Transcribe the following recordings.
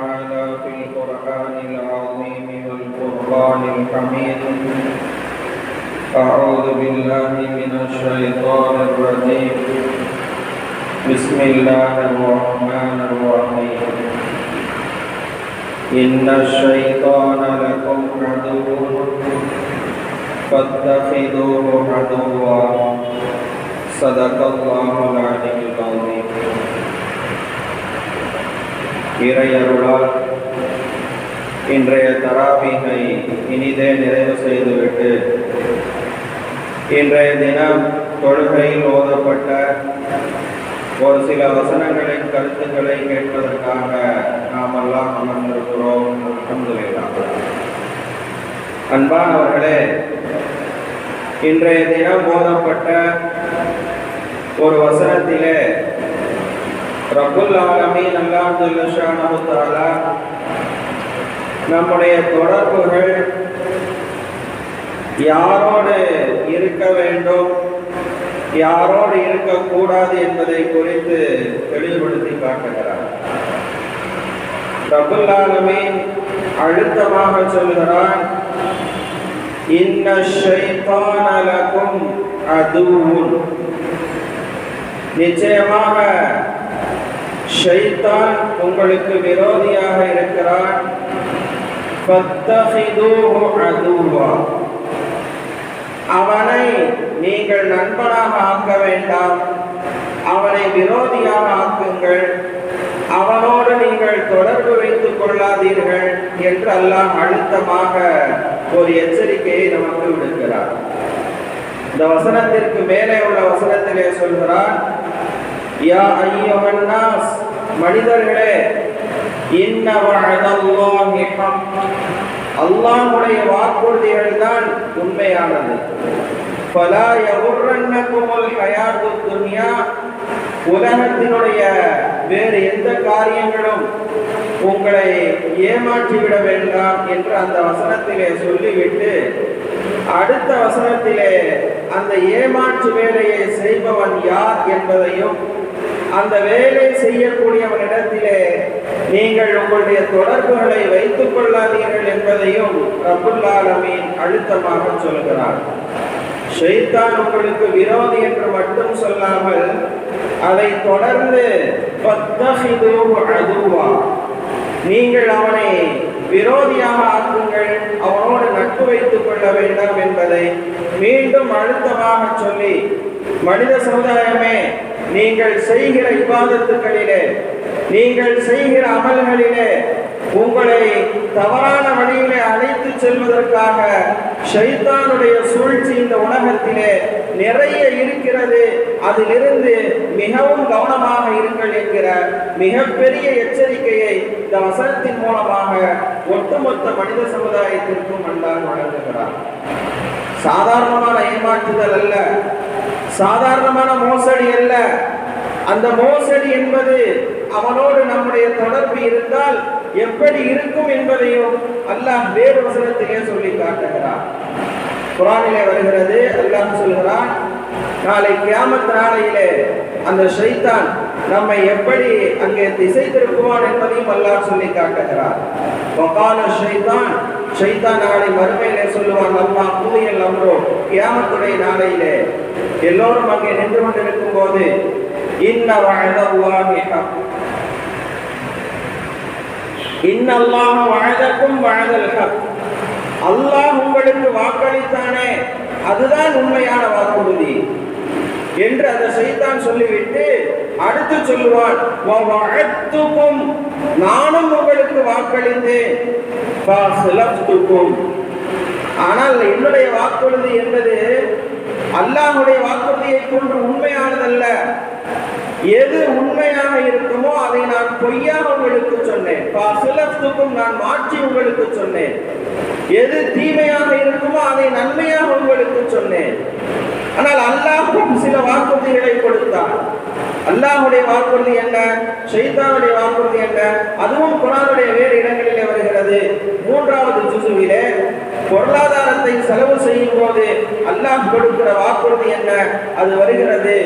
تعالى في القرآن العظيم والقرآن الحميد. أعوذ بالله من الشيطان الرجيم. بسم الله الرحمن الرحيم. إن الشيطان لكم عدو. فاتخذوه عدوا. صدق الله العلي العظيم. இறையருளால் இன்றைய தராபீகை இனிதே நிறைவு செய்துவிட்டு இன்றைய தினம் தொழுகையில் ஓதப்பட்ட ஒரு சில வசனங்களின் கருத்துக்களை கேட்பதற்காக நாம் எல்லாம் அமர்ந்திருக்கிறோம் அன்பானவர்களே இன்றைய தினம் ஓதப்பட்ட ஒரு வசனத்திலே ரப்புல் ஆலமீன் அல்லாஹ் ஜல்ல நம்முடைய தொடர்புகள் யாரோடு இருக்க வேண்டும் யாரோடு இருக்கக்கூடாது என்பதை குறித்து தெளிவுபடுத்தி காட்டுகிறார். ரப்புல் ஆலமீன் அழுத்தமாக சொல்கிறான் இன்ன ஷைத்தான லகும் அதுவும். நிச்சயமாக ஷைத்தான் உங்களுக்கு விரோதியாக இருக்கிறான் அவனை நீங்கள் நண்பனாக ஆக்க வேண்டாம். அவனை விரோதியாக ஆக்குங்கள். அவனோடு நீங்கள் தொடர்பு வைத்துக் கொள்ளாதீர்கள் என்று அல்லாஹ் அழுத்தமாக ஒரு எச்சரிக்கையை நமக்கு விடுக்கிறார். இந்த வசனத்திற்கு மேலே உள்ள வசனத்திலே சொல்கிறார் யா ஐயோவன் நாஸ் மனிதர்களே இன்ன வஅதல்லாஹி ஹக். வாக்குறுதிகள் தான் உண்மையானது. ஃபலா எவ்வளவு ஹயாத்துத் துன்யா. உலகத்தினுடைய வேறு எந்த காரியங்களும் உங்களை ஏமாற்றிவிட வேண்டாம் என்று அந்த வசனத்திலே சொல்லிவிட்டு அடுத்த வசனத்திலே அந்த ஏமாற்று வேலையை செய்பவன் யார் என்பதையும் அந்த வேலை செய்யக்கூடியவனிடத்திலே நீங்கள் உங்களுடைய தொடர்புகளை வைத்துக் கொள்ளாதீர்கள் என்பதையும் ரபுல்லாலமீன் அழுத்தமாக சொல்கிறார். ஷெய்தான் உங்களுக்கு விரோதி என்று மட்டும் சொல்லாமல் அதை தொடர்ந்து அதுவா நீங்கள் அவனை விரோதியாக ஆக்குங்கள் அவனோடு நட்பு வைத்துக் கொள்ள வேண்டாம் என்பதை மீண்டும் அழுத்தமாக சொல்லி மனித சமுதாயமே நீங்கள் செய்கிற இபாதத்துக்களிலே நீங்கள் செய்கிற அமல்களிலே உங்களை தவறான வழியிலே அழைத்து செல்வதற்காக ஷைத்தானுடைய சூழ்ச்சி இந்த உலகத்திலே நிறைய இருக்கிறது. அதிலிருந்து மிகவும் கவனமாக இருங்கள் என்கிற மிகப்பெரிய எச்சரிக்கையை இந்த வசனத்தின் மூலமாக ஒட்டுமொத்த மனித சமுதாயத்திற்கும் அல்லாஹ் வழங்குகிறார். சாதாரணமான ஏமாற்றுதல் அல்ல. சாதாரணமான மோசடி அல்ல. அந்த மோசடி என்பது அவனோடு நம்முடைய தொடர்பு இருந்தால் எப்படி இருக்கும் என்பதையும் அல்லாஹ் வேறு வசனத்திலே சொல்லி காட்டுகிறான். குரானிலே வருகிறது அல்லாஹ் சொல்கிறான் நாளை கியாமத் நாளையிலே அந்த ஷைத்தான் நம்மை எப்படி அங்கே திசை திருப்புவான் என்பதையும் அல்லாஹ் சொல்லி காட்டுகிறார். வகால ஷைத்தான் ஷைத்தான் நாளை மறுமையிலே சொல்லுவான் அம்மா பூயல் அம்ரோ கியாமத்துடைய நாளையிலே எல்லோரும் அங்கே நின்று கொண்டிருக்கும் போது இன்ன வஅதல்லாஹி ஹக். இன்னல்லாஹ வஅதக்கும் அல்லாஹ் உங்களுக்கு வாக்களித்தானே. அதுதான் உண்மையான வாக்குறுதி. என்று அந்த சைத்தான் சொல்லிவிட்டு அடுத்து சொல்லுவான் நானும் உங்களுக்கு வாக்களித்தேன். ஆனால் என்னுடைய வாக்குறுதி என்பது அல்லாஹுடைய வாக்குறுதியை போன்று உண்மையானதல்ல. எது உண்மையாக இருக்குமோ அதை நான் பொய்யாக உங்களுக்கு சொன்னேன். சிலத்துக்கும் நான் மாற்றி உங்களுக்கு சொன்னேன். எது தீமையாக இருக்குமோ அதை நன்மையாக உங்களுக்கு சொன்னேன். ஆனால் அல்லாஹும் சில வாக்குறுதிகளை கொடுத்தான் அல்லாஹுடைய வாக்குறுதி என்ன? ஷைத்தானுடைய வாக்குறுதி என்ன? அதுவும் குரானுடைய வேறு இடங்களிலே வருகிறது. மூன்றாவது ஜுசுவிலே பொருளாதாரத்தை செலவு செய்யும் போது அல்லாஹ் கொடுக்கிற வாக்குறுதி என்ன? அது வருகிறது.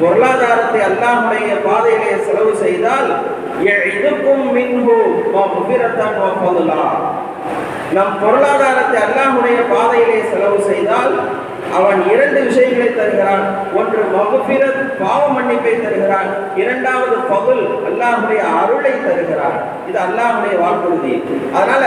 பொருளாதாரத்தை அல்லாஹுடைய பாதையிலே செலவு செய்தால் எதுக்கும் மின்ஹு நம் பொருளாதாரத்தை அல்லாஹுடைய பாதையிலே செலவு செய்தால் அவன் இரண்டு விஷயங்களை தருகிறான். ஒன்று மகுபிரத் பாவ மன்னிப்பை தருகிறான். இரண்டாவது பகுல் அல்லாஹுடைய அருளை தருகிறான். இது அல்லாஹுடைய வாக்குறுதி. அதனால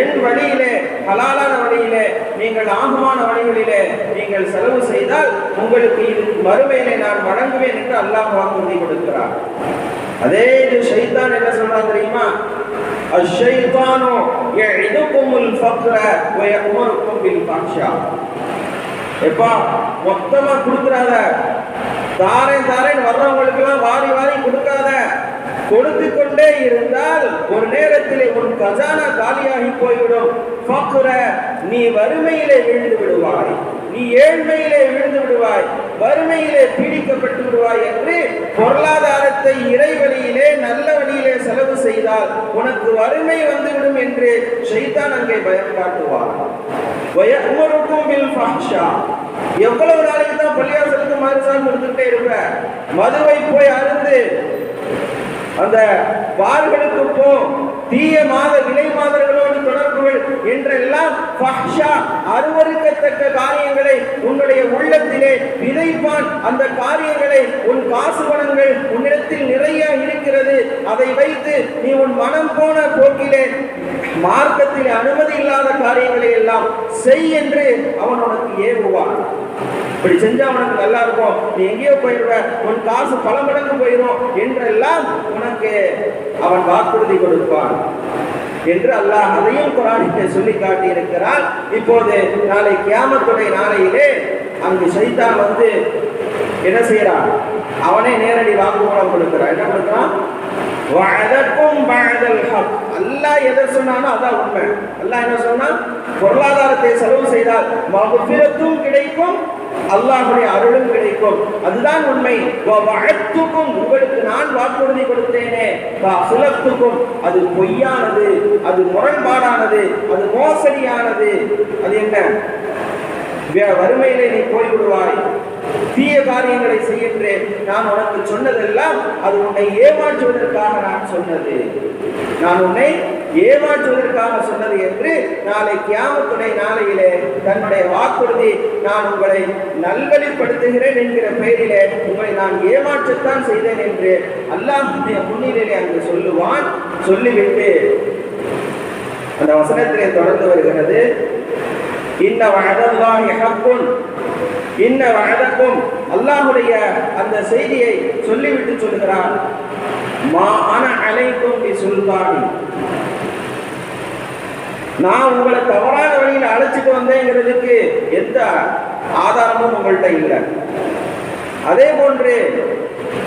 என் வழியிலே ஹலாலான வழியிலே நீங்கள் ஆகமான வழிகளிலே நீங்கள் செலவு செய்தால் உங்களுக்கு இது மறுமையிலே நான் வழங்குவேன் என்று அல்லாஹ் வாக்குறுதி கொடுக்கிறார் அதே இது ஷைத்தான் என்ன சொல்றான் தெரியுமா? அஷைத்தானோ யஇதுகுமுல் ஃபக்ர வ யஅமுருக்கும் பில் ஃபஹ்ஷா. எப்பா மொத்தமா கொடுத்துறாத. தாரேன் தாரேன் வர்றவங்களுக்கு எல்லாம் வாரி வாரி கொடுக்காத. கொடுத்து கொண்டே இருந்தால் ஒரு நேரத்திலே உன் கஜானா காலியாகி போய்விடும். ஃபக்ர நீ வறுமையிலே விழுந்து விடுவாய். நீ ஏழ்மையிலே விழுந்து விடுவாய். வறுமையிலே பீடிக்கப்பட்டு விடுவாய் என்று பொருளாதாரத்தை இறைவழியிலே நல்ல வழியிலே செலவு செய்தால் உனக்கு வறுமை வந்துவிடும் என்று ஷைத்தான் அங்கே பயம் காட்டுவார் வயமுருக்கும் பில் ஃபஹ்ஷா எவ்வளவு நாளைக்கு தான் பள்ளியாசலுக்கு மாறுசாமி கொடுத்துட்டே இருப்ப? மதுவை போய் அருந்து. அந்த பார்களுக்கு போ. தீய மாத விலை மாதர்களோடு தொடர்புகள் என்றெல்லாம் அருவறுக்கத்தக்க அருவருக்கத்தக்க காரியங்களை உன்னுடைய உள்ளத்திலே விதைப்பான். அந்த காரியங்களை உன் காசு பணங்கள் உன்னிடத்தில் நிறைய இருக்கிறது. அதை வைத்து நீ உன் மனம் போன போக்கிலே மார்க்கத்தில் அனுமதி இல்லாத காரியங்களை எல்லாம் செய் என்று அவன் உனக்கு ஏவுவான். இப்படி செஞ்சா உனக்கு நல்லா இருக்கும். நீ எங்கேயோ போயிடுவ உன் காசு பல மடங்கு போயிடும் என்றெல்லாம் உனக்கு அவன் வாக்குறுதி கொடுப்பான். என்று அல்லாஹ் அதையும் குரானிட்டு சொல்லி காட்டி இருக்கிறான் இப்போது நாளை கியாமத்துடைய நாளையிலே அங்கு சைத்தான் வந்து என்ன செய்யறான்? அவனே நேரடி வாக்குமூலம் கொடுக்கிறான். என்ன கொடுக்கிறான்? வஅதக்கும் பஅதல் ஹக். அல்லாஹ் எதை சொன்னானோ அதான் உண்மை. அல்லாஹ் என்ன சொன்னா பொருளாதாரத்தை செலவு செய்தால் மகஃபிரத்தும் கிடைக்கும் அல்லாஹுடைய அருளும் கிடைக்கும். அதுதான் உண்மை. வாழ்த்துக்கும் உங்களுக்கு நான் வாக்குறுதி கொடுத்தேனே. சுலத்துக்கும் அது பொய்யானது. அது முரண்பாடானது. அது மோசடியானது. அது என்ன? வறுமையிலே நீ போய்விடுவாய். தீய காரியங்களை செய்கின்றேன். நான் உனக்கு சொன்னதெல்லாம் அது உன்னை ஏமாற்றுவதற்காக நான் சொன்னது. நான் உன்னை ஏமாற்றுவதற்காக சொன்னது என்று நாளை கியாமத்துடைய நாளையிலே தன்னுடைய வாக்குறுதி நான் உங்களை நல்வழிப்படுத்துகிறேன் என்கிற பெயரிலே உங்களை நான் ஏமாற்றத்தான் செய்தேன் என்று அல்லாஹ்வுடைய முன்னிலையிலே அங்கு சொல்லுவான். சொல்லிவிட்டு அந்த வசனத்திலே தொடர்ந்து வருகிறது. இன்ன வஅதல்லாஹி ஹக்குன். இன்ன வஅதக்கும். அல்லாஹ்வுடைய அந்த செய்தியை சொல்லிவிட்டு சொல்கிறான். மா அன அலைக்கும் பி சுல்தானி. நான் உங்களை தவறான வழியில் அழைச்சிட்டு வந்தேங்கிறதுக்கு எந்த ஆதாரமும் உங்கள்கிட்ட இல்லை. அதே போன்று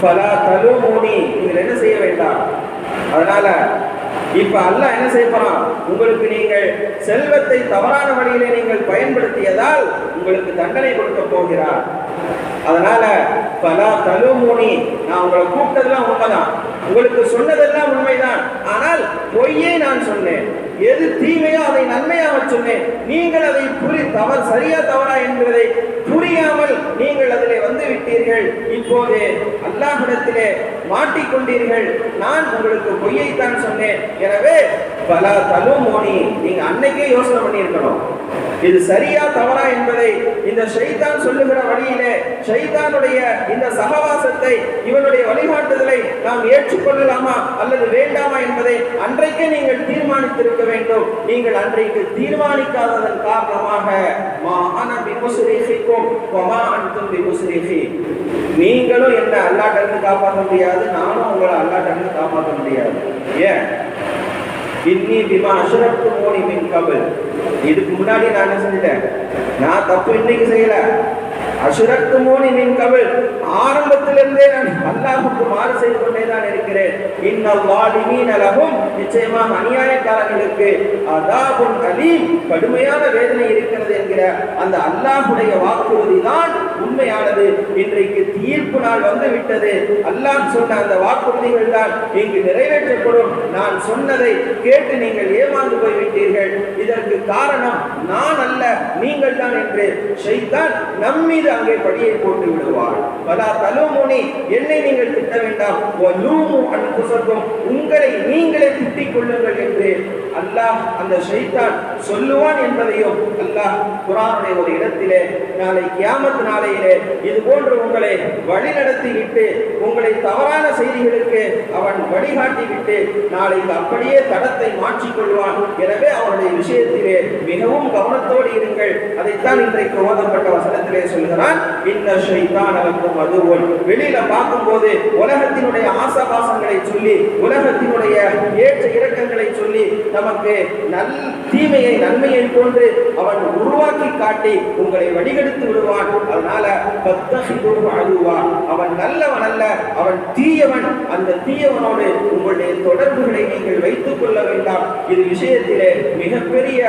பல தலுமூனி. நீங்கள் என்ன செய்ய வேண்டாம்? அதனால இப்ப அல்ல என்ன செய்ய போறான்? உங்களுக்கு நீங்கள் செல்வத்தை தவறான வழியிலே நீங்கள் பயன்படுத்தியதால் உங்களுக்கு தண்டனை கொடுக்க போகிறார். அதனால பல தலுமூனி. நான் உங்களை கூப்பிட்டதெல்லாம் உண்மைதான். உங்களுக்கு சொன்னதெல்லாம் உண்மைதான். ஆனால் பொய்யே நான் சொன்னேன். எது தீமையோ அதை நன்மையாக சொன்னேன். நீங்கள் அதை புரி தவறு சரியா தவறா என்பதை புரியாமல் நீங்கள் அதிலே வந்து விட்டீர்கள். இப்போது அல்லாஹிடத்திலே மாட்டிக்கொண்டீர்கள் நான் உங்களுக்கு பொய்யைத்தான் சொன்னேன். எனவே பல தலுமோனி நீங்க அன்னைக்கே யோசனை பண்ணியிருக்கணும். இது சரியா தவறா என்பதை இந்த ஷைதான் சொல்லுகிற வழியிலே ஷைதானுடைய இந்த சகவாசத்தை இவனுடைய வழிகாட்டுதலை நாம் ஏற்றுக்கொள்ளலாமா அல்லது வேண்டாமா என்பதை அன்றைக்கே நீங்கள் தீர்மானித்திருக்க வேண்டும். நீங்கள் அன்றைக்கு தீர்மானிக்காததன் காரணமாக மா அன பிமுஸ்ரிஹிக்கும் நீங்களும் என்ன அல்லாட்டிலிருந்து காப்பாற்ற முடியாது நானும் உங்களை அல்லாட்டிலிருந்து காப்பாற்ற முடியாது. ஏன்? இன்னி பிமா அஷ்ரப்து மோனி மின் கபில். இதுக்கு முன்னாடி நான் என்ன செஞ்சிட்டேன் நான் தப்பு இன்னைக்கு செய்யல. அசுரத்து மோனி மின் கபில். ஆரம்பத்திலிருந்தே நான் அல்லாஹுக்கு மாறு செய்து கொண்டே தான் இருக்கிறேன். இன்னல் வாலிமீன் அலகும் நிச்சயமாக அநியாயக்காரர்களுக்கு அதாபுன் அலீம். கடுமையான வேதனை இருக்கிறது என்கிற அந்த அல்லாஹுடைய வாக்குறுதி தான் உண்மையானது. இன்றைக்கு தீர்ப்பு நாள் வந்துவிட்டது. அல்லாஹ் சொன்ன அந்த வாக்குறுதிகள் தான் இங்கு நிறைவேற்றப்படும். நான் சொன்னதை கேட்டு நீங்கள் ஏமாந்து போய்விட்டீர்கள். இதற்கு காரணம் நான் அல்ல நீங்கள் தான் என்று ஷைத்தான் நம் மீது அங்கே படியை போட்டு விடுவார். பலா தலுமுனி என்னை நீங்கள் திட்ட வேண்டாம். வலூமு உங்களை நீங்களே திட்டிக் கொள்ளுங்கள் என்று அல்லாஹ் அந்த ஷைத்தான் சொல்லுவான் என்பதையும் அல்லாஹ் குரானுடைய ஒரு இடத்திலே நாளை கியாமத் நாளையிலே இது போன்று உங்களை வழி நடத்திவிட்டு உங்களை தவறான செய்திகளுக்கு அவன் வழிகாட்டிவிட்டு நாளைக்கு அப்படியே தடத்தை மாற்றிக்கொள்வான். எனவே அவனுடைய விஷயத்திலே மிகவும் கவனத்தோடு இருங்கள். அதைத்தான் இன்றைக்கு ஓதப்பட்ட வசனத்திலே சொல்கிறான் இந்த ஷைதான் அளக்கும் அதுவும் வெளியில பார்க்கும்போது உலகத்தினுடைய ஆசபாசங்களை சொல்லி உலகத்தினுடைய ஏற்ற இறக்கங்களை சொல்லி நமக்கு நல் தீமையை நன்மையை போன்று அவன் உருவாக்கி காட்டி உங்களை வடிகெடுத்து விடுவான். அதனால் பத்தஹிதுஹு அதுவா அவன் நல்லவன் அல்ல அவன் தீயவன். அந்த தீயவனோடு உங்களுடைய தொடர்புகளை நீங்கள் வைத்துக் கொள்ள வேண்டாம். இது விஷயத்திலே மிகப்பெரிய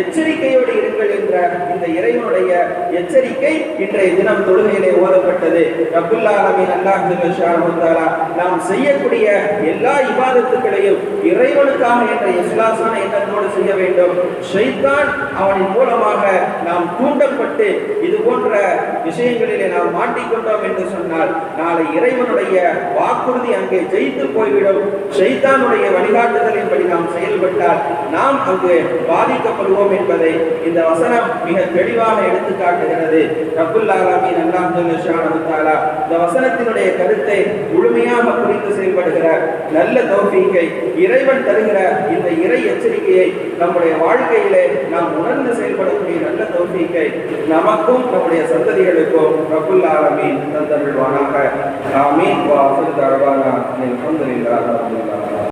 எச்சரிக்கையோடு இருங்கள் என்ற இந்த இறைவனுடைய எச்சரிக்கை இன்றைய தினம் தொழுகையிலே ஓதப்பட்டது. ரப்புல்லா அல்லாஹ் ஜல்ல நாம் செய்யக்கூடிய எல்லா இபாதத்துக்களையும் இறைவனுக்காக என்ற இஸ்லாசான எண்ணத்தோடு செய்ய வேண்டும். ஷைத்தான் அவனின் மூலமாக நாம் தூண்டப்பட்டு இது போன்ற விஷயங்களிலே நாம் மாட்டிக்கொண்டோம் என்று சொன்னால் நாளை இறைவனுடைய வாக்குறுதி அங்கே ஜெயித்து போய்விடும். ஷைத்தானுடைய வழிகாட்டுதலின்படி நாம் செயல்பட்டால் நாம் அங்கு பாதிக்கப்படுவோம் என்பதை இந்த வசனம் மிக தெளிவாக எடுத்து காட்டுகிறது ரப்புல் ஆலமீன் அல்லாஹ் இந்த வசனத்தினுடைய கருத்தை முழுமையாக புரிந்து செயல்படுகிற நல்ல தௌஃபீக்கை இறைவன் தருகிற இந்த இறை எச்சரிக்கையை நம்முடைய வாழ்க்கையிலே நாம் உணர்ந்து செயல்படக்கூடிய நல்ல தௌஃபீக்கை நமக்கும் நம்முடைய சந்ததிகளுக்கும் ரப்புல் ஆலமீன் தந்தருள்வானாக. ஆமீன். வாசல் தரவானா தஅவானா. அல்ஹம்துலில்லாஹி